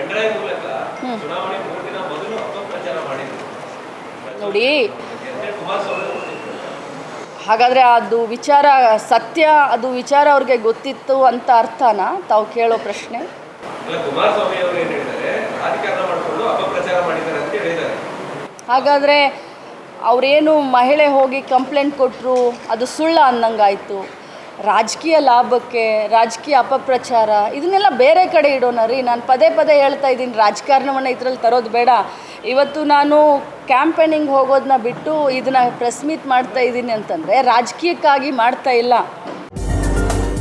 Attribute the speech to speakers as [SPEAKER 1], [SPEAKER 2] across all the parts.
[SPEAKER 1] Pen drive ಮೂಲಕ ಚುನಾವಣೆ ಮೂರು ದಿನ ಮೊದಲು ಅಪಪ್ರಚಾರ ಮಾಡಿದ್ರು.
[SPEAKER 2] ನೋಡಿ. ಹಾಗಾದರೆ ಅದು ವಿಚಾರ ಸತ್ಯ ಅದು ವಿಚಾರ ಅವ್ರಿಗೆ ಗೊತ್ತಿತ್ತು ಅಂತ ಅರ್ಥನಾ? ತಾವು ಕೇಳೋ ಪ್ರಶ್ನೆ.
[SPEAKER 1] ಹಾಗಾದ್ರೆ ಕುಮಾರಸ್ವಾಮಿ ಅವರು ಏನ್ ಹೇಳಿದ್ದಾರೆ? ರಾಜಕಾರಣ ಮಾಡಿಕೊಂಡು ಅಪಪ್ರಚಾರ ಮಾಡಿದ್ದಾರೆ ಅಂತ ಹೇಳಿದ್ದಾರೆ.
[SPEAKER 2] ಹಾಗಾದರೆ ಅವರೇನು ಮಹಿಳೆ ಹೋಗಿ ಕಂಪ್ಲೇಂಟ್ ಕೊಟ್ಟರು ಅದು ಸುಳ್ಳ ಅನ್ನಂಗಾಯಿತು. ರಾಜಕೀಯ ಲಾಭಕ್ಕೆ, ರಾಜಕೀಯ ಅಪಪ್ರಚಾರ, ಇದನ್ನೆಲ್ಲ ಬೇರೆ ಕಡೆ ಇಡೋಣ ರೀ. ನಾನು ಪದೇ ಪದೇ ಹೇಳ್ತಾ ಇದ್ದೀನಿ, ರಾಜಕಾರಣವನ್ನು ಇದರಲ್ಲಿ ತರೋದು ಬೇಡ. ಇವತ್ತು ನಾನು ಕ್ಯಾಂಪೇನಿಂಗ್ ಹೋಗೋದನ್ನ ಬಿಟ್ಟು ಇದನ್ನ ಪ್ರೆಸ್ ಮೀಟ್ ಮಾಡ್ತಾ ಇದ್ದೀನಿ ಅಂತಂದರೆ ರಾಜಕೀಯಕ್ಕಾಗಿ ಮಾಡ್ತಾ ಇಲ್ಲ.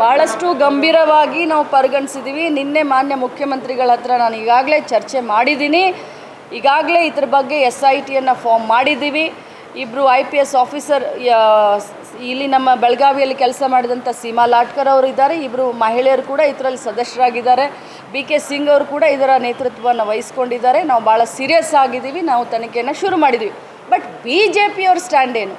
[SPEAKER 2] ಭಾಳಷ್ಟು ಗಂಭೀರವಾಗಿ ನಾವು ಪರಿಗಣಿಸಿದ್ದೀವಿ ನಿನ್ನೆ ಮಾನ್ಯ ಮುಖ್ಯಮಂತ್ರಿಗಳ ಹತ್ರ ನಾನು ಈಗಾಗಲೇ ಚರ್ಚೆ ಮಾಡಿದ್ದೀನಿ. ಈಗಾಗಲೇ ಇದ್ರ ಬಗ್ಗೆ ಎಸ್ ಐ ಟಿಯನ್ನು ಫಾರ್ಮ್ ಮಾಡಿದ್ದೀವಿ. ಇಬ್ಬರು ಐ ಪಿ ಎಸ್ ಆಫೀಸರ್ ಇಲ್ಲಿ ನಮ್ಮ ಬೆಳಗಾವಿಯಲ್ಲಿ ಕೆಲಸ ಮಾಡಿದಂಥ ಸೀಮಾ ಲಾಟ್ಕರ್ ಅವರು ಇದ್ದಾರೆ. ಇಬ್ಬರು ಮಹಿಳೆಯರು ಕೂಡ ಇದರಲ್ಲಿ ಸದಸ್ಯರಾಗಿದ್ದಾರೆ. ಬಿ ಕೆ ಸಿಂಗ್ ಅವರು ಕೂಡ ಇದರ ನೇತೃತ್ವವನ್ನು ವಹಿಸ್ಕೊಂಡಿದ್ದಾರೆ. ನಾವು ಭಾಳ ಸೀರಿಯಸ್ ಆಗಿದ್ದೀವಿ. ನಾವು ತನಿಖೆಯನ್ನು ಶುರು ಮಾಡಿದ್ದೀವಿ. ಬಟ್ ಬಿ ಜೆ ಪಿಯವ್ರ ಸ್ಟ್ಯಾಂಡ್ ಏನು?